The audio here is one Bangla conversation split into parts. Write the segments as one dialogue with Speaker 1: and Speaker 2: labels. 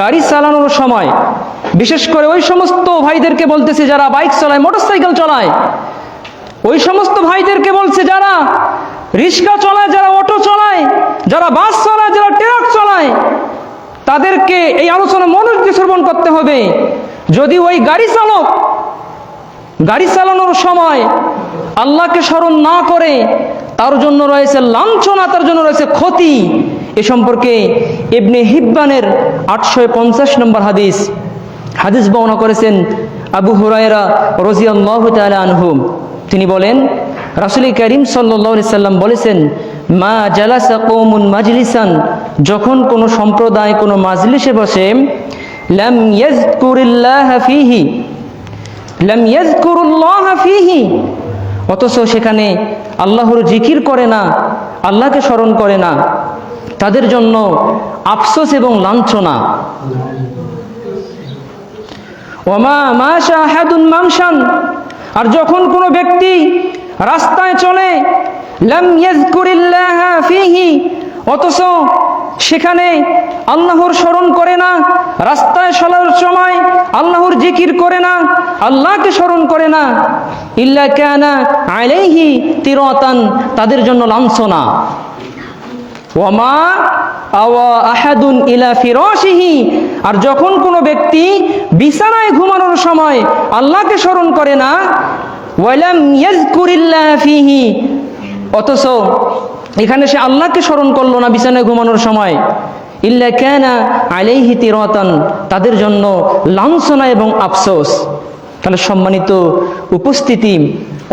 Speaker 1: গাড়ি চালানোর সময়, বিশেষ করে ওই সমস্ত ভাইদেরকে বলতেছে যারা বাইক চালায়, মোটরসাইকেল চালায়, ওই সমস্ত ভাইদেরকে বলছে যারা রিক্সা চলায়, যারা অটো চলায়, যারা বাস চালায়, যারা ট্রাক চলায়, তাদেরকে এই আলোচনা মনোযোগ দিয়ে শ্রবণ করতে হবে। যদি ওই গাড়ি চালক গাড়ি চালানোর সময় আল্লাহকে স্মরণ না করে, তার জন্য রয়েছে লাঞ্ছনা, তার জন্য রয়েছে ক্ষতি এ সম্পর্কে ইবনে হিব্বানের আটশো পঞ্চাশ নম্বর হাদিস। হাদিস বর্ণনা করেছেন আবু হুরায়রা রজিয়াল্লাহ তাআলা আনহু। তিনি বলেন, রাসুল করিম সাল্লি সাল্লাম বলেছেন, মা জালাসা কৌমুন মাজলিসান যখন কোনো সম্প্রদায় কোনো মাজলিসে বসে, লাম ইয়াজকুরিল্লাহ ফিহি লাম ইয়াজকুরুল্লাহ ফিহি অথচ সেখানে আল্লাহর জিকির করে না, আল্লাহকে স্মরণ করে না। তাদের জন্য আফসোস এবং লাঞ্ছনা। ওমা মাশা আহাদুন মামশান। আর যখন কোনো ব্যক্তি রাস্তায় চলে, লাম ইয়াজকুরিল্লাহ ফিহি, অথচ সেখানে আল্লাহর স্মরণ করে না, রাস্তায় চলার সময় আল্লাহর জিকির করে না, আল্লাহকে স্মরণ করে না, ইল্লা কানা আলাইহি তিরতান, তাদের জন্য লাঞ্ছনা। ওয়ামা আওয়া আহাদুন ইলা ফিরাশিহি। আর যখন কোনো ব্যক্তি বিছানায় ঘুমানোর সময় আল্লাহকে স্মরণ করে না, ওয়ালাম ইয়াজকুরিল্লাহ ফিহি, অথচ এখানে সে আল্লাহকে স্মরণ করল না বিছানায় ঘুমানোর সময়। ইল্লা কানা আলাইহি তিরাতান, তাদের জন্য লাঞ্ছনা এবং আফসোস। তাহলে সম্মানিত উপস্থিতি,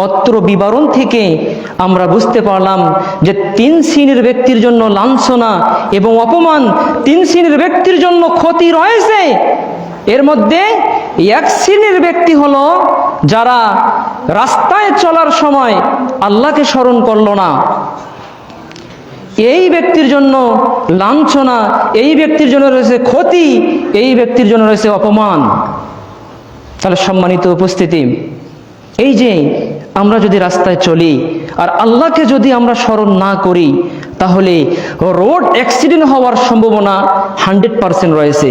Speaker 1: অত্র বিবরণ থেকে আমরা বুঝতে পারলাম যে তিন শ্রেণির ব্যক্তির জন্য লাঞ্ছনা এবং অপমান তিন শ্রেণির ব্যক্তির জন্য ক্ষতি রয়েছে। এর মধ্যে এক শ্রেণির ব্যক্তি হলো যারা রাস্তায় চলার সময় আল্লাহকে স্মরণ করল না। এই ব্যক্তির জন্য লাঞ্ছনা, এই ব্যক্তির জন্য রয়েছে ক্ষতি, এই ব্যক্তির জন্য রয়েছে অপমান। তাহলে সম্মানিত উপস্থিতি, এই যে আমরা যদি রাস্তায় চলি আর আল্লাহকে যদি আমরা স্মরণ না করি, তাহলে রোড অ্যাক্সিডেন্ট হওয়ার সম্ভাবনা হান্ড্রেড পারসেন্ট রয়েছে।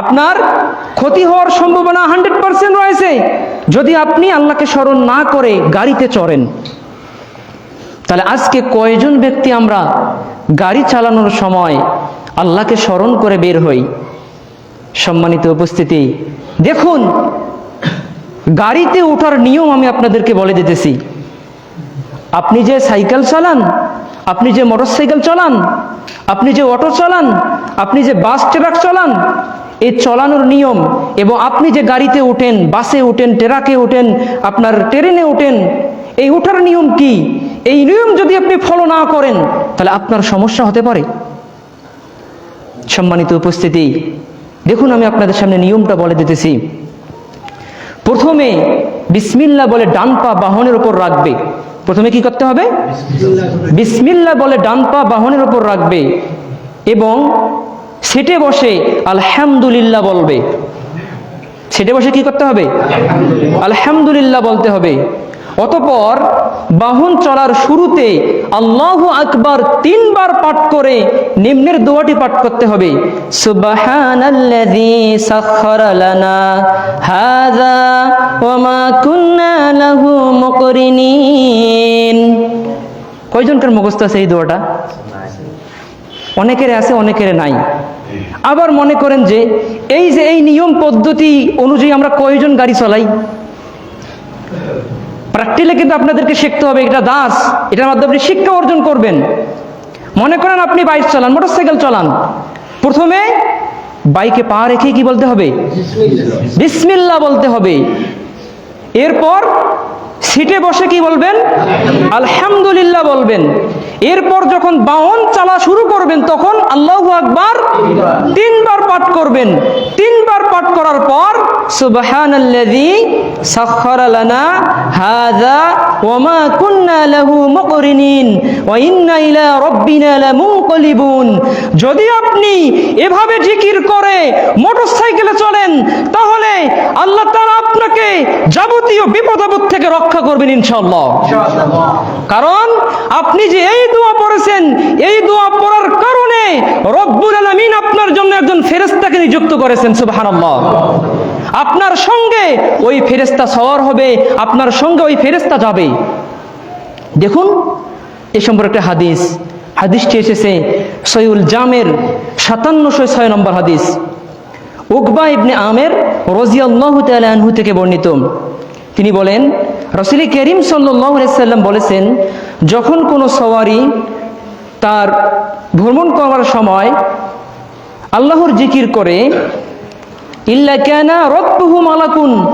Speaker 1: আপনার ক্ষতি হওয়ার সম্ভাবনা হান্ড্রেড পারসেন্ট রয়েছে। যদি আপনি আল্লাহকে স্মরণ না করে গাড়িতে চড়েন, তাহলে আজকে কয়জন ব্যক্তি আমরা গাড়ি চালানোর সময় আল্লাহকে স্মরণ করে বের হই? সম্মানিত উপস্থিতি, দেখুন গাড়িতে ওঠার নিয়ম আমি আপনাদেরকে বলে দিতেছি। আপনি যে সাইকেল চালান, আপনি যে মোটরসাইকেল চালান, আপনি যে অটো চালান, আপনি যে বাস, ট্রাক চালান এই চলানোর নিয়ম এবং আপনি যে গাড়িতে ওঠেন বাসে ওঠেন ট্রাকে ওঠেন আপনার ট্রেনে ওঠেন এই ওঠার নিয়ম কি? এই নিয়ম যদি আপনি ফলো না করেন, তাহলে আপনার সমস্যা হতে পারে। সম্মানিত উপস্থিতি, দেখুন আমি আপনাদের সামনে নিয়মটা বলে দিতেছি। প্রথমে বিসমিল্লা বলে ডান পা বাহনের উপর রাখবে। প্রথমে কি করতে হবে? বিসমিল্লা বলে ডান পা বাহনের উপর রাখবে এবং সেটে বসে আলহামদুলিল্লাহ বলবে। সেটে বসে কি করতে হবে? আলহামদুলিল্লাহ বলতে হবে। অতপর বাহন চলার শুরুতে আল্লাহ আকবার তিনবার পাঠ করে নিম্নের দোয়াটি পাঠ করতে হবে। মা লাহু কয়জনকার মুখস্থ আছে এই দোয়াটা? অনেকের আছে, অনেকের নাই। আবার মনে করেন যে এই যে এই নিয়ম পদ্ধতি অনুযায়ী আমরা কয়জন গাড়ি চালাই? প্র্যাকটিক্যালি কিন্তু আপনাদেরকে শিখতে হবে এটা দাস এটার মাধ্যমে আপনি শিক্ষা অর্জন করবেন। মনে করেন আপনি বাইক চালান মোটরসাইকেল চালান। প্রথমে বাইকে পা রেখে কি বলতে হবে? বিসমিল্লা বলতে হবে। এরপর সিটে বসে কি বলবেন? আলহামদুলিল্লাহ বলবেন। এরপর যখন বাহন চালা শুরু করবেন তখন আল্লাহু আকবার তিনবার পাঠ করবেন। তিনবার পাঠ করার পর সুবহানাল্লাযী সাখখারা লানা হাযা ওয়া মা কুন্না লাহু মুকরিনিন ওয়া ইন্না ইলা রাব্বিনা লামুনকালিবুন। যদি আপনি এভাবে জিকির করে মোটরসাইকেলে চলেন তাহলে আল্লাহ তাআলা আপনাকে যাবতীয় বিপদ আপদ থেকে রক্ষা করবেন ইনশাআল্লাহ। কারণ আপনি যে এই দোয়া পড়েছেন, এই দোয়া পড়ার কারণে ফেরেস্তাকে নিযুক্ত করেছেন আপনার সঙ্গে ওই ফেরেস্তা সওয়ার হবে, আপনার সঙ্গে ওই ফেরেস্তা যাবে। দেখুন, এ সম্পর্কে হাদিস। হাদিসটি এসেছে সৈউল জামের সাতান্নশো ছয় নম্বর হাদিস। উকবা ইবনে আমের রজিয়াল্লাহ থেকে বর্ণিত। তিনি বলেন, রসুল করিম সাল্লাম বলেছেন যখন কোনো সওয়ারি তার ভ্রমণ করার সময় আল্লাহর জিকির করে, ইল্লা কেনা রব্বহু মালাকুন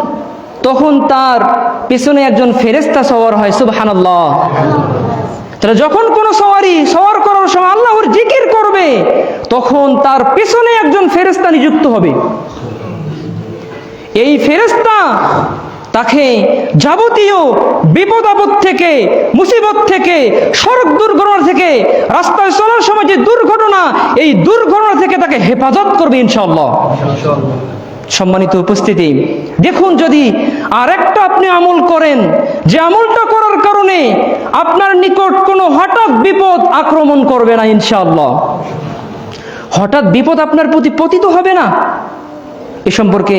Speaker 1: তখন তার পেছনে একজন ফেরেস্তা সওয়ার হয়, সুবহানাল্লাহ। তাহলে যখন কোনো সওয়ারি সওয়ার করার সময় আল্লাহর জিকির করবে, তখন তার পেছনে একজন ফেরেস্তা নিযুক্ত হবে। এই ফেরেস্তা তাকে যাবতীয় বিপদ আপদ থেকে, মুসিবত থেকে, সড়ক দুর্ঘটনা থেকে, রাস্তায় চলার সময় যে দুর্ঘটনা, এই দুর্ঘটনা থেকে তাকে হেফাজত করবে ইনশাল্লাহ সম্মানিত উপস্থিতি, দেখুন যদি আর একটা আপনি আমল করেন, যে আমলটা করার কারণে আপনার নিকট কোনো হঠাৎ বিপদ আক্রমণ করবে না ইনশাআল্লাহ। হঠাৎ বিপদ আপনার প্রতি পতিত হবে না? এ সম্পর্কে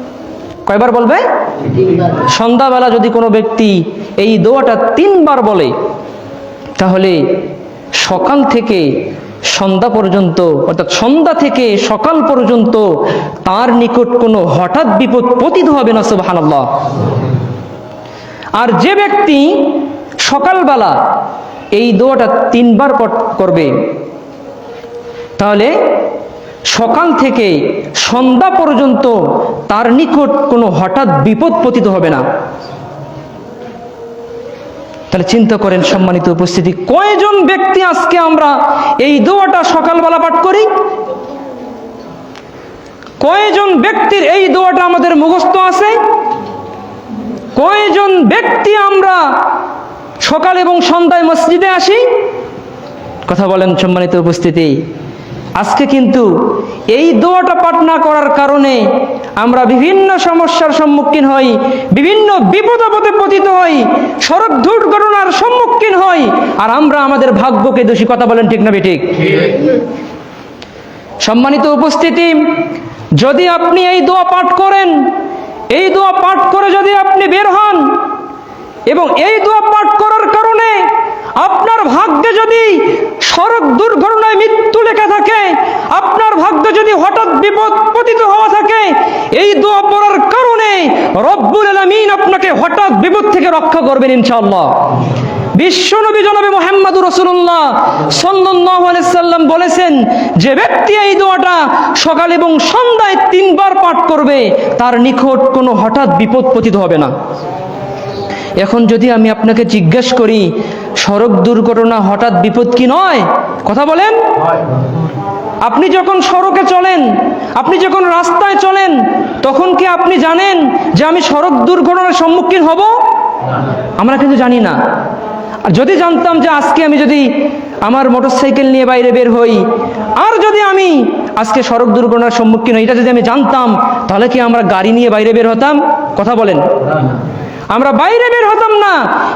Speaker 1: কয়বার বলবে? সন্ধ্যাবেলা যদি কোনো ব্যক্তি এই দোয়াটা তিনবার বলে, তাহলে সকাল থেকে সন্ধ্যা পর্যন্ত, অর্থাৎ সন্ধ্যা থেকে সকাল পর্যন্ত তার নিকট কোনো হঠাৎ বিপদ পতিত হবে না, সুবহানাল্লাহ। আর যে ব্যক্তি সকালবেলা এই দোয়াটা তিনবার করবে, তাহলে সকাল থেকে সন্ধ্যা পর্যন্ত তার নিকট কোনো হঠাৎ বিপদ পতিত হবে না। তাহলে চিন্তা করেন সম্মানিত উপস্থিতি, কয়জন ব্যক্তি আজকে আমরা এই দোয়াটা সকালবেলা পাঠ করি? কয়জন ব্যক্তির এই দোয়াটা আমাদের মুখস্থ আছে? কয়জন ব্যক্তি আমরা সকাল এবং সন্ধ্যায় মসজিদে আসি? কথা বলেন সম্মানিত উপস্থিতি। আজকে কিন্তু এই দোয়াটা পাঠ না করার কারণে আমরা বিভিন্ন সমস্যার সম্মুখীন হই, বিভিন্ন বিপদ আপদে পতিত হই, সড়ক দুর্ঘটনার সম্মুখীন হই, আর আমরা আমাদের ভাগ্যকে দোষী কথা বলেন ঠিক না বেঠিক সম্মানিত উপস্থিতি, যদি আপনি এই দোয়া পাঠ করেন, এই দোয়া পাঠ করে যদি আপনি বের হন, এবং এই দোয়া পাঠ করার কারণে আপনার ভাগ্যে যদি সড়ক দুর্ঘটনায় মৃত্যু লেখা থাকে, আপনার ভাগ্যে যদি হঠাৎ বিপদ পতিত হওয়া থাকে, এই দোয়া পড়ার কারণে রব্বুল আলামিন আপনাকে হঠাৎ বিপদ থেকে রক্ষা করবেন ইনশাআল্লাহ। বিশ্বনবী জনাবে মোহাম্মদুর রসুল্লাহ আলাইহি সাল্লাম বলেছেন, যে ব্যক্তি এই দোয়াটা সকাল এবং সন্ধ্যায় তিনবার পাঠ করবে, তার নিকট কোনো হঠাৎ বিপদ পতিত হবে না। এখন যদি আমি আপনাকে জিজ্ঞেস করি, সড়ক দুর্ঘটনা হঠাৎ বিপদ কি নয়? কথা বলেন। আপনি যখন সড়কে চলেন, আপনি যখন রাস্তায় চলেন, তখন কি আপনি জানেন যে আমি সড়ক দুর্ঘটনার সম্মুখীন হব? আমরা কিন্তু জানি না। আর যদি জানতাম যে আজকে আমি যদি আমার মোটরসাইকেল নিয়ে বাইরে বের হই, আর যদি আমি আজকে সড়ক দুর্ঘটনার সম্মুখীন হই, এটা যদি আমি জানতাম, তাহলে কি আমরা গাড়ি নিয়ে বাইরে বের হতাম? কথা বলেন। আমরা বাইরে বের হতাম না।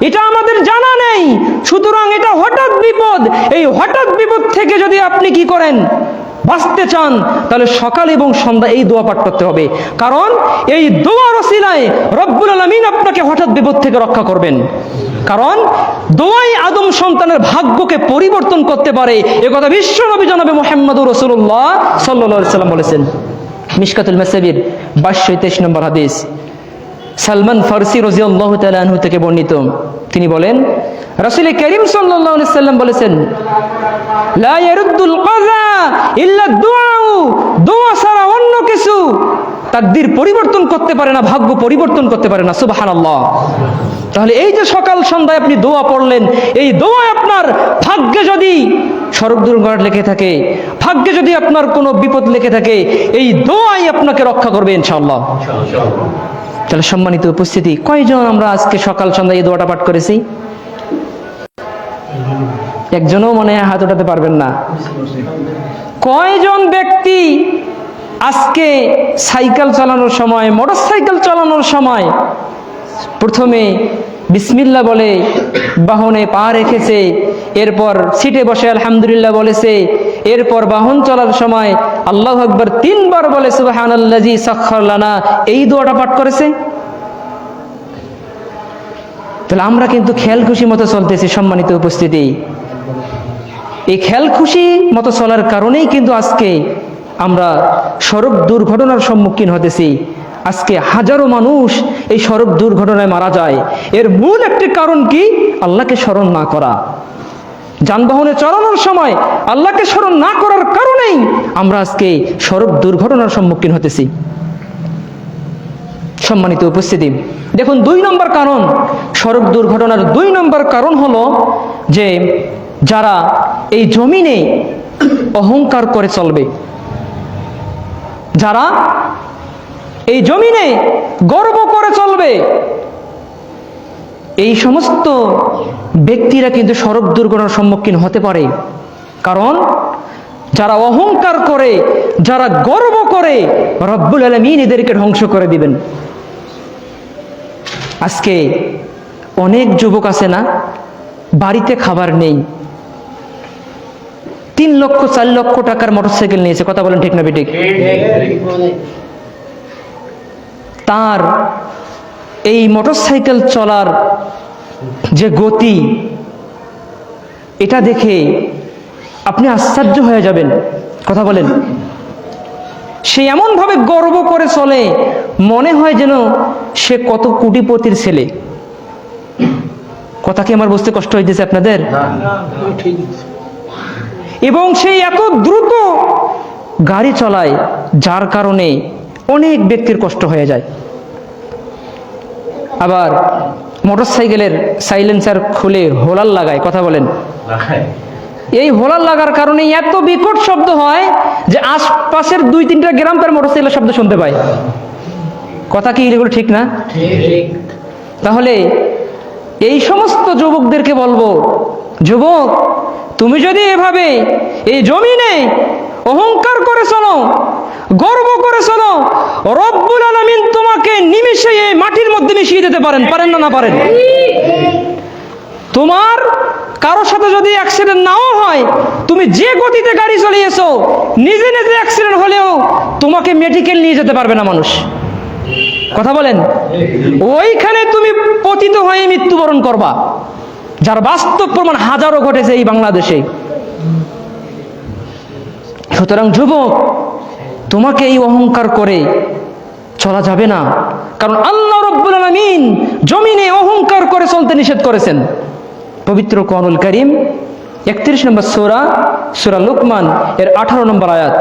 Speaker 1: এটা আমাদের জানা নেই। সুতরাং এটা হঠাৎ বিপদ। এই হঠাৎ বিপদ থেকে যদি আপনি কি করেন, বাঁচতে চান, তাহলে সকাল এবং সন্ধ্যা এই দোয়া পাঠ করতে হবে। কারণ এই দোয়া রসিলায় রব্বুল আলমিন আপনাকে হঠাৎ বিপদ থেকে রক্ষা করবেন। কারণ দোয়াই আদম সন্তানের ভাগ্যকে পরিবর্তন করতে পারে। এ কথা বিশ্ব নবী জনাবে মোহাম্মদুর রসুল্লাহ সাল্লা সাল্লাম বলেছেন। মিশকাতুল মেসাবির বাইশশো তেইশ নম্বর হাদিস। সালমান ফারসি রাজিয়াল্লাহু তাআলা আনহু থেকে বর্ণিত। তিনি বলেন, রাসূল করিম আলাইহি সাল্লাম বলেছেন ছাড়া অন্য কিছু তাকদীর পরিবর্তন করতে পারে না, ভাগ্য পরিবর্তন করতে পারে না, সুবহানাল্লাহ। তাহলে এই যে সকাল সন্ধ্যায় আপনি দোয়া পড়লেন, এই দোয়া আপনার ভাগ্যে যদি সড়ক দুর্ঘটনা লেখে থাকে, ভাগ্যে যদি আপনার কোনো বিপদ লেখে থাকে, এই দোয়াই আপনাকে রক্ষা করবে ইনশাআল্লাহ। তাহলে সম্মানিত উপস্থিতি, কয়জন আমরা আজকে সকাল সন্ধ্যা এই দোয়াটা পাঠ করেছি? একজনও মনে হাত উঠাতে পারবেন না। কয়জন ব্যক্তি আজকে সাইকেল চালানোর সময় মোটর সাইকেল চালানোর সময় প্রথমে বিসমিল্লা বলে বাহনে পা রেখেছে, এরপর সিটে বসে আলহামদুলিল্লাহ বলেছে এরপর বাহন চলার সময় আল্লাহ আকবর তিনবার বলে সুবাহান আল্লাজি এই দোয়াটা পাঠ করেছে? তাহলে আমরা কিন্তু খেয়াল খুশি মতো চলতেছি সম্মানিত উপস্থিতি। এই খেয়াল খুশি মতো চলার কারণেই কিন্তু আজকে আমরা সড়ক দুর্ঘটনার সম্মুখীন হতেছি। আজকে হাজারো মানুষ এই সড়ক দুর্ঘটনায় মারা যায়। এর মূল একটি কারণ কি? আল্লাহকে স্মরণ না করা। যানবাহনে চালানোর সময় আল্লাহকে স্মরণ না করার কারণেই আমরা আজকে সড়ক দুর্ঘটনার সম্মুখীন হতেছি। সম্মানিত উপস্থিতি, দেখুন দুই নম্বর কারণ, সড়ক দুর্ঘটনার দুই নম্বর কারণ হলো যে যারা এই জমিনে অহংকার করে চলবে, যারা এই জমিনে গর্ব করে চলবে এই সমস্ত ব্যক্তিরা কিন্তু সড়ক দুর্ঘটনার সম্মুখীন হতে পারে। কারণ যারা অহংকার করে যারা গর্ব করে রব্বুল আলমিন এদেরকে ধ্বংস করে দিবেন। আজকে অনেক যুবক আছে না বাড়িতে খাবার নেই। তিন লক্ষ চার লক্ষ টাকার মোটরসাইকেল নিয়েছে। কথা বলেন ঠিক না বেঠিক? তার এই মোটরসাইকেল চলার যে গতি এটা দেখে আপনি আশ্চর্য হয়ে যাবেন। কথা বলেন। সে এমনভাবে গর্ব করে চলে মনে হয় যেন সে কত কোটিপতির ছেলে। কথা কি আমার বুঝতে কষ্ট হইতেছে আপনাদের? এবং সেই এত দ্রুত গাড়ি চলায় যার কারণে অনেক ব্যক্তির কষ্ট হয়ে যায়। আবার মোটরসাইকেলের সাইলেন্সার খুলে হোলার লাগায় কথা বলেন। এই হোলার লাগার কারণে এত বিকট শব্দ হয় যে আশপাশের দুই তিনটা গ্রাম তার মোটরসাইকেলের শব্দ শুনতে পায়। কথা কি এগুলো ঠিক না? তাহলে এই সমস্ত যুবকদেরকে বলব যুবক তুমি যদি এভাবে এই জমিনে অহংকার করে চলো গর্ব করে চলো রব্বুল আলমিন তোমাকে নিমিশে এই মাটির মধ্যে মিশিয়ে দিতে পারেন পারেন না না পারেন? তোমার কারোর সাথে যদি অ্যাক্সিডেন্ট নাও হয়, তুমি যে গতিতে গাড়ি চালিয়েছো, নিজে নিজে অ্যাক্সিডেন্ট হলেও তোমাকে মেডিকেল নিয়ে যেতে পারবে না মানুষ। কথা বলেন? ওইখানে তুমি পতিত হয়ে মৃত্যুবরণ করবা। যার বাস্তব প্রমাণ হাজারো ঘটেছে এই বাংলাদেশে। সুতরাং যুবক, তোমাকে এই অহংকার করে চলা যাবে না। কারণ আল্লাহ রব্বুল আলমিন জমিনে অহংকার করে চলতে নিষেধ করেছেন। পবিত্র কনুল করিম, একত্রিশ নম্বর সোরা সোরা লুকমান, এর আঠারো নম্বর আয়াত।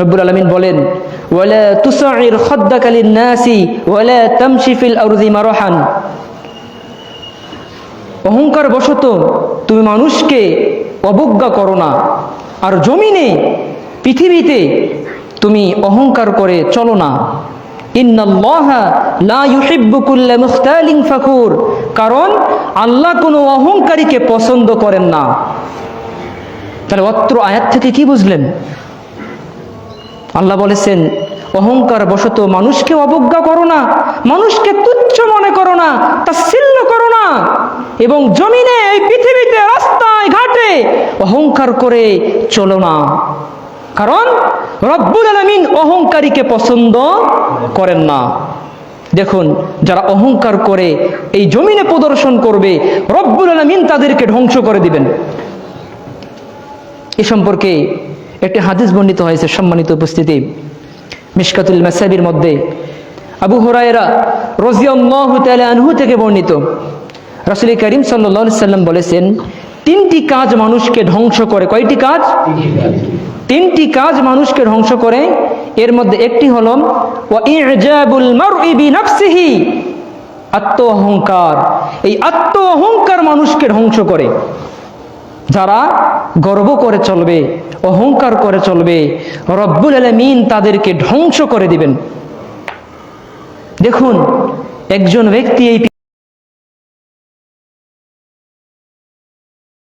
Speaker 1: রব্বুল আলমিন বলেন, ওয়ালা তুসাইর নাসি ওয়ালা তামশি ফিল আরদি মারহান। অহংকার বশত তুমি মানুষকে অবজ্ঞা করো না। আর জমিনে, পৃথিবীতে তুমি অহংকার করে চলো না। কারণ আল্লাহ কোনো অহংকারীকে পছন্দ করেন না। তাহলে অত্র আয়াত থেকে কি বুঝলেন? আল্লাহ বলেছেন, অহংকার বশত মানুষকে অবজ্ঞা করো না, মানুষকে তুচ্ছ মনে করো না, তাচ্ছিল্য করো না। এবং জমিনে, এই পৃথিবীতে, রাস্তায়, ঘাটে অহংকার করে চলো না। কারণ রব্বুল আলমিন অহংকারীকে পছন্দ করেন না। দেখুন, যারা অহংকার করে এই জমিনে প্রদর্শন করবে, রব্বুল আলমিন তাদেরকে ধ্বংস করে দিবেন। এ সম্পর্কে একটি হাদিস বর্ণিত হয়েছে, সম্মানিত উপস্থিতি। মিশকাতুল মাসাবির মধ্যে আবু হরায়রা রজিয়াল্লাহু আনহু থেকে বর্ণিত। রাসূল করিম সাল্লাল্লাহু সাল্লাম বলেছেন তিনটি কাজ মানুষকে ধ্বংস করে। কয়টি কাজ? তিনটি কাজ। মানুষকে ধ্বংস করে। এর মধ্যে একটি হলো আত্ম অহংকার এই আত্ম অহংকার মানুষকে ধ্বংস করে। যারা গর্ব করে চলবে অহংকার করে চলবে রব্বুল আলমিন তাদেরকে ধ্বংস করে দিবেন। দেখুন একজন ব্যক্তি এই